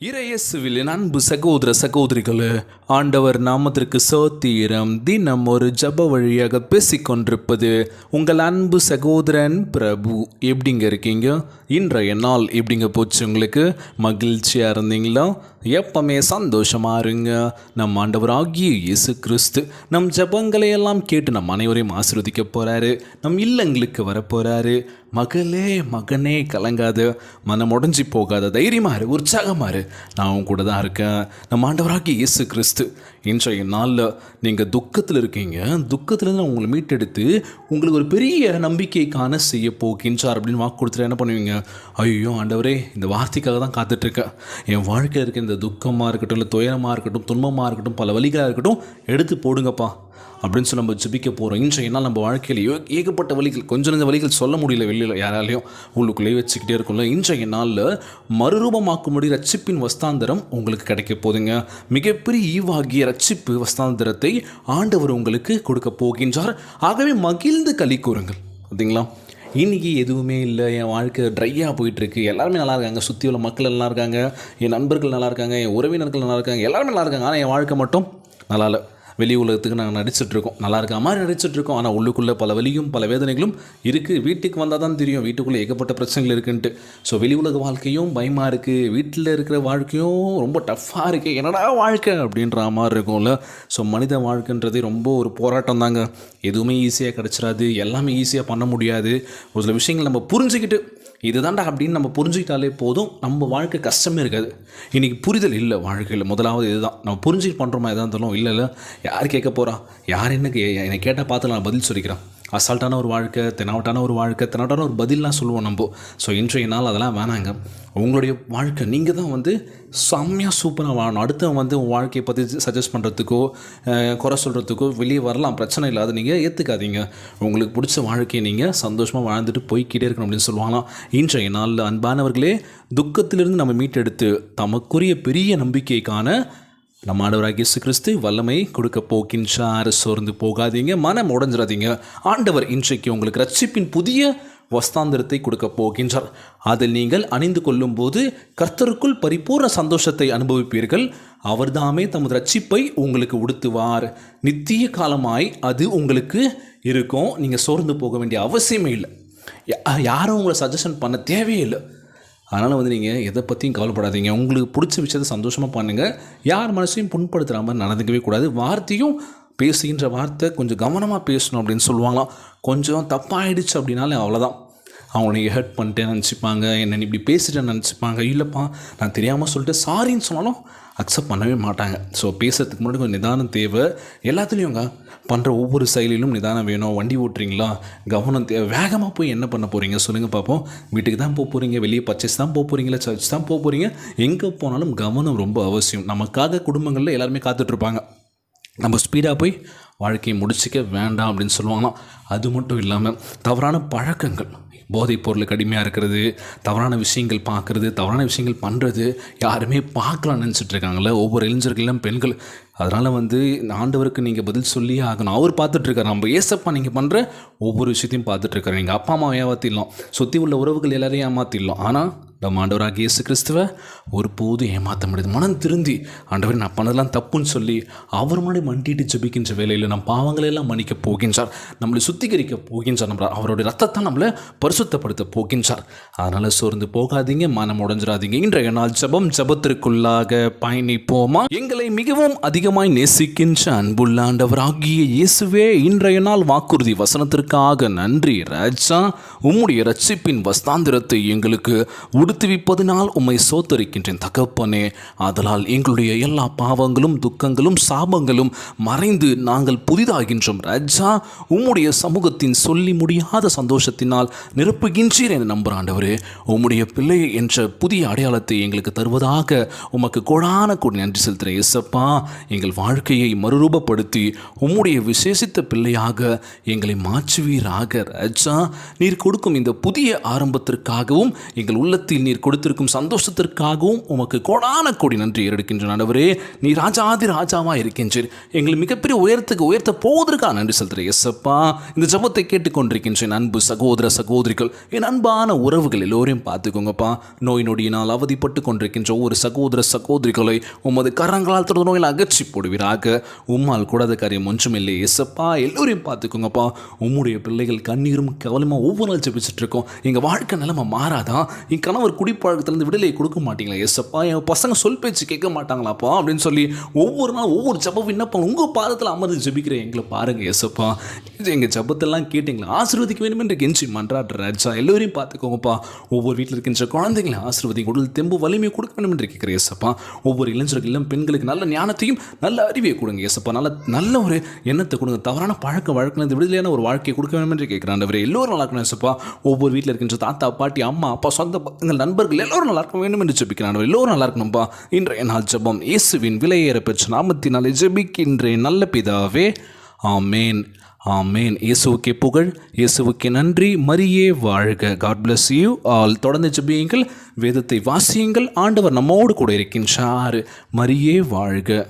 இறையேசுவில் அன்பு சகோதர சகோதரிகளே ஆண்டவர் நாமத்திற்கு சோத்தீரம் தினம் ஒரு ஜப வழியாக பேசிக்கொண்டிருப்பது உங்கள் அன்பு சகோதரன் பிரபு. எப்படிங்க இருக்கீங்க? இன்றைய நாள் எப்படிங்க போச்சு உங்களுக்கு? மகிழ்ச்சியாக இருந்தீங்களா? எப்பவுமே சந்தோஷமா இருங்க. நம் ஆண்டவராகிய இயேசு கிறிஸ்து நம் ஜபங்களை எல்லாம் கேட்டு நம் அனைவரையும் ஆசிர்வதிக்க போகிறாரு நம் இல்லங்களுக்கு வரப்போகிறாரு மகளே மகனே கலங்காத மனம் உடஞ்சி போகாத தைரியமாக இரு உற்சாகமா இரு. நான் உன் கூட தான் இருக்கேன். நம்ம ஆண்டவராகிய இயேசு கிறிஸ்து இன்றைய நாளில் நீங்கள் துக்கத்தில் இருக்கீங்க. துக்கத்துலேருந்து நான் உங்களை மீட்டெடுத்து உங்களுக்கு ஒரு பெரிய நம்பிக்கைக்கான செய்ய போகின்றார் அப்படின்னு வாக்கு கொடுத்துட்டு என்ன பண்ணுவீங்க? ஐயோ ஆண்டவரே இந்த வார்த்தைக்காக தான் காத்துட்ருக்கேன் என் வாழ்க்கையில் இருக்க இந்த துக்கமாக இருக்கட்டும் இல்லை துயரமாக இருக்கட்டும் துன்பமாக இருக்கட்டும் பல வழிகளாக இருக்கட்டும் எடுத்து போடுங்கப்பா. அப்படின்னு சொல்லி நம்ம ஜபிக்க போகிறோம் இன்றைய நாள் நம்ம வாழ்க்கையில் ஏகப்பட்ட வழிகள் கொஞ்சம் நெஞ்ச வழிகள் சொல்ல முடியல வெளியில் யாராலையும். உள்ளுக்குள்ளே வச்சுக்கிட்டே இருக்கும்ல. இன்றைய நாளில் மறுரூபமாக்கும்படி ரட்சிப்பின் வஸ்தாந்தரம் உங்களுக்கு கிடைக்க போகுதுங்க. மிகப்பெரிய ஈவாகிய ரட்சிப்பு வஸ்தாந்தரத்தை ஆண்டவர் உங்களுக்கு கொடுக்க போகின்றார். ஆகவே மகிழ்ந்து களி கூறுங்கள். பார்த்தீங்களா இன்னைக்கு எதுவுமே இல்லை. என் வாழ்க்கை ட்ரையாக போயிட்டுருக்கு. எல்லாருமே நல்லா இருக்காங்க. சுற்றி உள்ள மக்கள் நல்லா இருக்காங்க. என் நண்பர்கள் நல்லா இருக்காங்க. என் உறவினர்கள் நல்லா இருக்காங்க. எல்லாருமே நல்லா இருக்காங்க. ஆனால் என் வாழ்க்கை மட்டும் நல்லா இல்லை. வெளி உலகத்துக்கு நாங்கள் நடிச்சிட்ருக்கோம் நல்லா இருக்க மாதிரி நடிச்சிட்ருக்கோம் ஆனால் உள்ளுக்குள்ளே பல வலியும் பல வேதனைகளும் இருக்குது வீட்டுக்கு வந்தால் தான் தெரியும். வீட்டுக்குள்ளே ஏகப்பட்ட பிரச்சனைகள் இருக்குன்ட்டு. ஸோ வெளி உலக வாழ்க்கையும் பயமாக இருக்குது வீட்டில் இருக்கிற வாழ்க்கையும் ரொம்ப டஃப்பாக இருக்குது என்னடா வாழ்க்கை அப்படின்ற மாதிரி இருக்கும்ல. ஸோ மனித வாழ்க்கைன்றதே ரொம்ப ஒரு போராட்டம் தாங்க. எதுவுமே ஈஸியாக கிடச்சிடாது எல்லாமே ஈஸியாக பண்ண முடியாது. ஒரு சில விஷயங்கள் நம்ம புரிஞ்சுக்கிட்டு இதுதான்டா அப்படின்னு நம்ம புரிஞ்சுக்கிட்டாலே போதும். நம்ம வாழ்க்கை கஷ்டமே இருக்காது. இன்றைக்கி புரிதல் இல்லை வாழ்க்கையில். முதலாவது இதுதான். நம்ம புரிஞ்சுக்கிட்டு பண்ணுறோமா எதாக இருந்தாலும் இல்லை இல்லை. யார் கேட்க போகிறா யார் என்ன கே என்னை கேட்டால் பார்த்து நான் பதில் சொல்லிக்கிறேன். அசால்ட்டான ஒரு வாழ்க்கை தெனாவட்டான ஒரு வாழ்க்கை தெனாவட்டான ஒரு பதிலாம் சொல்லுவோம் நம்ம. ஸோ இன்றைய நாள் அதெல்லாம் வேணாங்க. உங்களுடைய வாழ்க்கை நீங்கள் தான் வந்து செம்மையாக சூப்பராக வாழணும். அடுத்தவன் வந்து உன் வாழ்க்கையை பற்றி சஜஸ்ட் பண்ணுறதுக்கோ குறை சொல்கிறதுக்கோ வெளியே வரலாம். பிரச்சனை இல்லாத நீங்கள் ஏற்றுக்காதீங்க உங்களுக்கு பிடிச்ச வாழ்க்கையை நீங்கள் சந்தோஷமாக வாழ்ந்துட்டு போய்க்கிட்டே இருக்கணும் அப்படின்னு சொல்லுவாங்களாம். இன்றைய நாளில் அன்பானவர்களே துக்கத்திலிருந்து நம்ம மீட்டெடுத்து தமக்குரிய பெரிய நம்பிக்கைக்கான நம்ம ஆண்டவராக இயேசு கிறிஸ்து வல்லமை கொடுக்க போகின்றார். சோர்ந்து போகாதீங்க மனம் உடஞ்சிடாதீங்க. ஆண்டவர் இன்றைக்கு உங்களுக்கு ரட்சிப்பின் புதிய வஸ்தாந்திரத்தை கொடுக்க போகின்றார். அதில் நீங்கள் அணிந்து கொள்ளும்போது கர்த்தருக்குள் பரிபூர்ண சந்தோஷத்தை அனுபவிப்பீர்கள். அவர்தாமே தமது ரட்சிப்பை உங்களுக்கு உடுத்துவார். நித்திய காலமாய் அது உங்களுக்கு இருக்கும். நீங்கள் சோர்ந்து போக வேண்டிய அவசியமே இல்லை. யா- யாரும் உங்களை சஜஷன் பண்ண தேவையே இல்லை அதனால் வந்து நீங்கள் எதை பற்றியும் கவலைப்படாதீங்க. உங்களுக்கு பிடிச்ச விஷயத்த சந்தோஷமாக பண்ணுங்கள் யார் மனசையும் புண்படுத்துகிற மாதிரி நடந்துக்கவே கூடாது. வார்த்தையும் பேசுகின்ற வார்த்தை கொஞ்சம் கவனமாக பேசணும் அப்படின்னு சொல்லுவாங்களாம். கொஞ்சம் தப்பாயிடுச்சு அப்படின்னாலே அவ்வளோதான் அவங்கள நீங்கள் ஹர்ட் பண்ணிட்டேன்னு நினச்சிப்பாங்க. என்னை இப்படி பேசிட்டேன்னு நினச்சிப்பாங்க. இல்லைப்பா நான் தெரியாமல் சொல்லிட்டு சாரின்னு சொன்னாலும் அக்செப்ட் பண்ணவே மாட்டாங்க. ஸோ பேசுறதுக்கு முன்னாடி கொஞ்சம் நிதானம் தேவை. எல்லாத்துலேயும்ங்க பண்ணுற ஒவ்வொரு செயலிலும் நிதானம் வேணும். வண்டி ஓட்டுறீங்களா? கவனம் தேவை வேகமாக போய் என்ன பண்ண போகிறீங்க சொல்லுங்கள் பார்ப்போம் வீட்டுக்கு தான் போக போகிறீங்க வெளியே பர்ச்சேஸ் தான் போக போகிறீங்களா சர்ச் தான் போக போகிறீங்க எங்கே போனாலும் கவனம் ரொம்ப அவசியம். நமக்காக குடும்பங்களில் எல்லாருமே காத்துட்ருப்பாங்க நம்ம ஸ்பீடாக போய் வாழ்க்கையை முடிச்சிக்க வேண்டாம் அப்படின்னு சொல்லுவாங்களாம். அது மட்டும் இல்லாமல் தவறான பழக்கங்கள் போதைப் பொருளுக்கு அடிமையாக இருக்கிறது தவறான விஷயங்கள் பார்க்குறது தவறான விஷயங்கள் பண்ணுறது யாருமே பார்க்கலாம்னு நினச்சிட்டு இருக்காங்களே ஒவ்வொரு இளைஞர்களும் பெண்கள் அதனால் வந்து ஆண்டவருக்கு நீங்கள் பதில் சொல்லியே ஆகணும். அவர் பார்த்துட்ருக்காரு. நம்ம ஏசப்பா நீங்கள் பண்ணுற ஒவ்வொரு விஷயத்தையும் பார்த்துட்ருக்காரு. நீங்கள் அப்பா அம்மா ஏமாற்றிடலாம் சுற்றி உள்ள உறவுகள் எல்லாரையும் ஏமாற்றிடலாம் ஆனால் நம்ம ஆண்டவராக இயேசு கிறிஸ்துவ ஒருபோதும் ஏமாற்ற முடியாது. மனம் திருந்தி ஆண்டவர் நான் பண்ணதெல்லாம் தப்புன்னு சொல்லி அவர் முன்னாடி மண்டிட்டு ஜெபிக்கின்ற வேலையில் நம் பாவங்களை எல்லாம் மன்னிக்க போகின்றார். நம்மளை சுத்திகரிக்க போகின்றார். நம்ம அவருடைய ரத்தத்தை நம்மளை பரிசுத்தப்படுத்த போகின்றார். அதனால் சோர்ந்து போகாதீங்க மனம் உடஞ்சிடாதீங்க. இன்றைய நாள் ஜெபம் ஜெபத்திற்குள்ளாக பயணிப்போமா? எங்களை மிகவும் அதிகமாய் நேசிக்கின்ற அன்புள்ள ஆண்டவராகிய இயேசுவே இன்றைய நாள் வாக்குறுதி வசனத்திற்காக நன்றி ராஜா. உம்முடைய ரட்சிப்பின் வஸ்தாந்திரத்தை எங்களுக்கு உடுத்துவிப்பதனால் உம்மை சோத்தரிக்கின்றேன் தகப்பனே. ஆதலால் எங்களுடைய எல்லா பாவங்களும் துக்கங்களும் சாபங்களும் மறைந்து நாங்கள் புதிதாகின்றோம் ராஜா. உம்முடைய சமூகத்தின் சொல்லி முடியாத சந்தோஷத்தினால் நிரப்புகின்றீர் என நம்புறாண்டவரே. உம்முடைய பிள்ளை என்ற புதிய அடையாளத்தை எங்களுக்கு தருவதாக உமக்கு கோடான கூட நன்றி செலுத்துகிறேன் இயேசப்பா. எங்கள் வாழ்க்கையை மறுரூபப்படுத்தி உம்முடைய விசேஷித்த பிள்ளையாக எங்களை மாற்றுவீராக ராஜா. நீர் கொடுக்கும் இந்த புதிய ஆரம்பத்திற்காகவும் எங்கள் உள்ளத்தில் நீர் கொடுத்திருக்கும் சந்தோஷத்திற்காகவும் உமக்கு கோடான கோடி நன்றி எடுக்கின்ற ஆண்டவரே நீ ராஜாதி ராஜாவாக இருக்கின்றீர். எங்களை மிகப்பெரிய உயரத்துக்கு உயர்த்த போவதற்காக நன்றி செலுத்துறேன் எஸ்எப்பா இந்த ஜபத்தை கேட்டுக்கொண்டிருக்கின்றேன். அன்பு சகோதர சகோதரிகள் என் அன்பான உறவுகள் எல்லோரையும் பார்த்துக்கோங்கப்பா. நோய் நொடியினால் அவதிப்பட்டு கொண்டிருக்கின்ற ஒவ்வொரு சகோதர சகோதரிகளை உமது கரங்களால் தொடர் நோயில் அகற்றி போடுவீராக. உம்மால் கூடாத காரியம் ஒன்றுமில்லை. எஸ்அப்பா எல்லோரையும் பார்த்துக்கோங்கப்பா. உம்முடைய பிள்ளைகள் கண்ணீரும் கவலையுமா ஒவ்வொரு நாள் ஜெபிச்சுட்டு இருக்கோம் எங்கள் வாழ்க்கை நிலைமை மாறாதான் என் கணவர் குடிப்பழக்கத்திலிருந்து விடுதலை கொடுக்க மாட்டீங்களா? எஸ்அப்பா என் பசங்க சொல் பேச்சு கேட்க மாட்டாங்களாப்பா? அப்படின்னு சொல்லி ஒவ்வொரு நாள் ஒவ்வொரு ஜப விண்ணப்பம் உங்கள் பாதத்தில் அமர்ந்து ஜெபிக்கிறேன். எங்களை பாருங்க எஸ்அப்பா எங்கள் ஜபத்தெல்லாம் கேட்டீங்களா? ஆசீர்வதிக்க வேண்டும் என்று கெஞ்சி மன்றாடுற ராஜா. எல்லோரையும் பார்த்துக்கோங்கப்பா. ஒவ்வொரு வீட்டில் இருக்கின்ற குழந்தைங்களை ஆசீர்வதி உடல் தெம்பு வலிமை கொடுக்க வேண்டும் என்று கேட்குற எஸ்ப்பா ஒவ்வொரு இளைஞர்கள் இளம் பெண்களுக்கு நல்ல ஞானத்தையும் நல்ல அறிவியை கொடுங்க ஏசப்பா நல்ல நல்ல ஒரு எண்ணத்தை கொடுங்க. தவறான பழக்க வழக்கம் விடுதலையான ஒரு வாழ்க்கையை கொடுக்க வேண்டும் என்று கேட்குறான் அவர் எல்லோரும் நல்லா இருக்கணும் ஏசப்பா ஒவ்வொரு வீட்டில் இருக்கின்ற தாத்தா பாட்டி அம்மா அப்பா சொந்த எங்கள் நண்பர்கள் எல்லோரும் நல்லா இருக்க வேண்டும் என்று ஜெபிக்கிறான் எல்லோரும் நல்லா இருக்கணும்ப்பா இன்றைய நாள் ஜெபம். இயேசுவின் விலையேற பெற்ற நாமத்தினாலே ஜெபிக்கின்றேன். நல்ல பிதாவே. ஆமேன். ஆமேன். இயேசுவுக்கே புகழ். இயேசுவுக்கே நன்றி. மரியே வாழ்க. God bless you all. தொடர்ந்து ஜெபியுங்கள். வேதத்தை வாசியுங்கள். ஆண்டவர் நம்மோடு கூட இருக்கின்றார். மரியே வாழ்க.